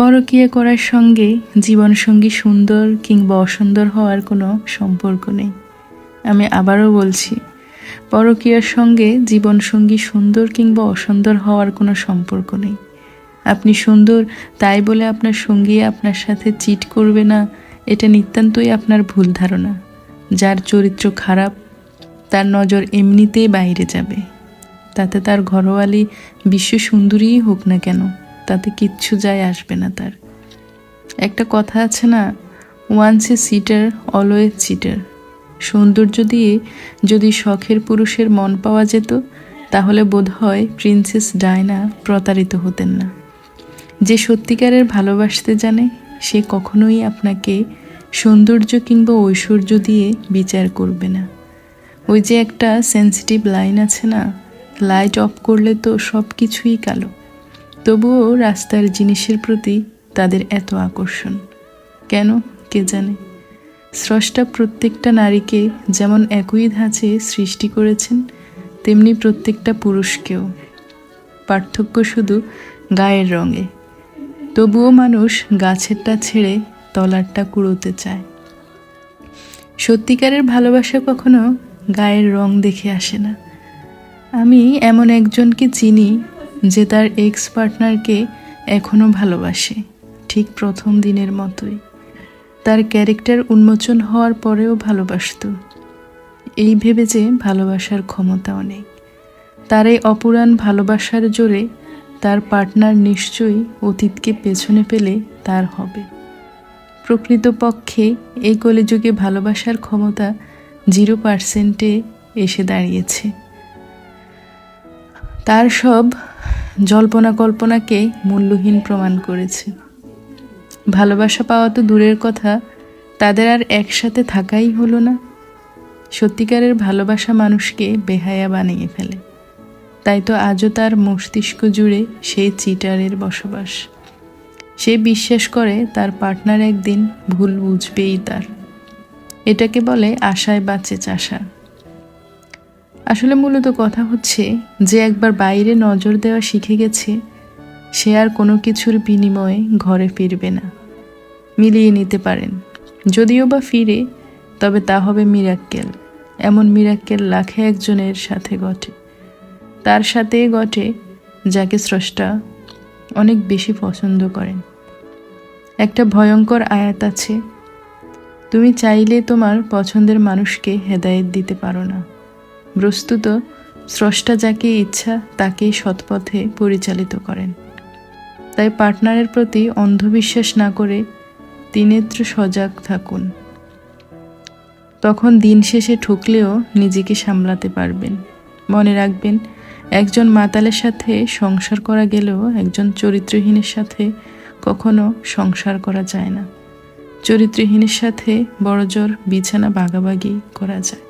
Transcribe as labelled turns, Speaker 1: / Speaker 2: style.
Speaker 1: পরকীয়া করার সঙ্গে জীবনসঙ্গী সুন্দর কিংবা অসুন্দর হওয়ার কোনো সম্পর্ক নেই। আমি আবারও বলছি, পরকীয়ার সঙ্গে জীবনসঙ্গী সুন্দর কিংবা অসুন্দর হওয়ার কোনো সম্পর্ক নেই। আপনি সুন্দর তাই বলে আপনার সঙ্গী আপনার সাথে চিট করবে না, এটা নিতান্তই আপনার ভুল ধারণা। যার চরিত্র খারাপ, তার নজর এমনিতেই বাইরে যাবে। তাতে তার ঘরোয়ালি বিশ্ব সুন্দরীই হোক না কেন। তাতে কিচ্ছু যায় আসবে না তার। একটা কথা আছে না once a cheater always cheater সৌন্দর্য দিয়ে যদি শখের পুরুষের মন পাওয়া যেত, তাহলে বোধহয় প্রিন্সেস ডায়না প্রতারিত হতেন না। যে সত্যিকারের ভালোবাসতে জানে, সে কখনোই আপনাকে সৌন্দর্য কিংবা ঐশ্বর্য দিয়ে বিচার করবে না। ওই যে একটা সেন্সিটিভ লাইন আছে না লাইট অফ করলে তো সব কিছুই কালো। তবুও রাস্তার জিনিসের প্রতি তাদের এত আকর্ষণ। কেন, কে জানে? স্রষ্টা প্রত্যেকটা নারীকে যেমন একই ধাঁচে সৃষ্টি করেছেন, তেমনি প্রত্যেকটা পুরুষকেও। পার্থক্য শুধু গায়ের রঙে। তবুও মানুষ গাছেরটা ছেড়ে তলারটা কুড়োতে চায়। সত্যিকারের ভালোবাসা কখনো গায়ের রং দেখে আসে না। আমি এমন একজনকে চিনি যে তার এক্স পার্টনারকে এখনও ভালোবাসে, ঠিক প্রথম দিনের মতোই। তার ক্যারেক্টার উন্মোচন হওয়ার পরেও ভালোবাসত। এই ভেবে যে ভালোবাসার ক্ষমতা অনেক। তার এই অপুরাণ ভালোবাসার জোরে তার পার্টনার নিশ্চয়ই অতীতকে পেছনে পেলে তার হবে। প্রকৃতপক্ষে এই কলিযুগে ভালোবাসার ক্ষমতা জিরো পার্সেন্টে এসে দাঁড়িয়েছে। তার সব জল্পনা কল্পনাকে মূল্যহীন প্রমাণ করেছে। ভালোবাসা পাওয়া তো দূরের কথা, তাদের আর একসাথে থাকাই হলো না। সত্যিকারের ভালোবাসা মানুষকে বেহায়া বানিয়ে ফেলে। তাই তো আজও তার মস্তিষ্ক জুড়ে সেই চিটারের বসবাস। সে বিশ্বাস করে তার পার্টনার একদিন ভুল বুঝবেই তার। এটাকে বলে আশায় বাঁচে চাষা। আসলে মূলত কথা হচ্ছে যে একবার বাইরে নজর দেওয়া শিখে গেছে, সে আর কোনো কিছুর বিনিময়ে ঘরে ফিরবে না। মিলিয়ে নিতে পারেন। যদিও বা ফিরে, তবে তা হবে মিরাক্কেল। এমন মিরাক্কেল লাখে একজনের সাথে ঘটে। তার সাথে ঘটে যাকে স্রষ্টা অনেক বেশি পছন্দ করেন। একটা ভয়ঙ্কর আয়াত আছে, তুমি চাইলে তোমার পছন্দের মানুষকে হেদায়েত দিতে পারো না। বস্তুত স্রষ্টা যাকে ইচ্ছা তাকেই সৎপথে পরিচালিত করেন। তাই পার্টনারের প্রতি অন্ধবিশ্বাস না করে তিনেত্র সজাগ থাকুন। তখন দিন শেষে ঠকলেও নিজেকে সামলাতে পারবেন। মনে রাখবেন, একজন মাতালের সাথে সংসার করা গেলেও একজন চরিত্রহীনের সাথে কখনো সংসার করা যায় না। চরিত্রহীনের সাথে বড়জোর বিছানা ভাগাভাগি করা যায়।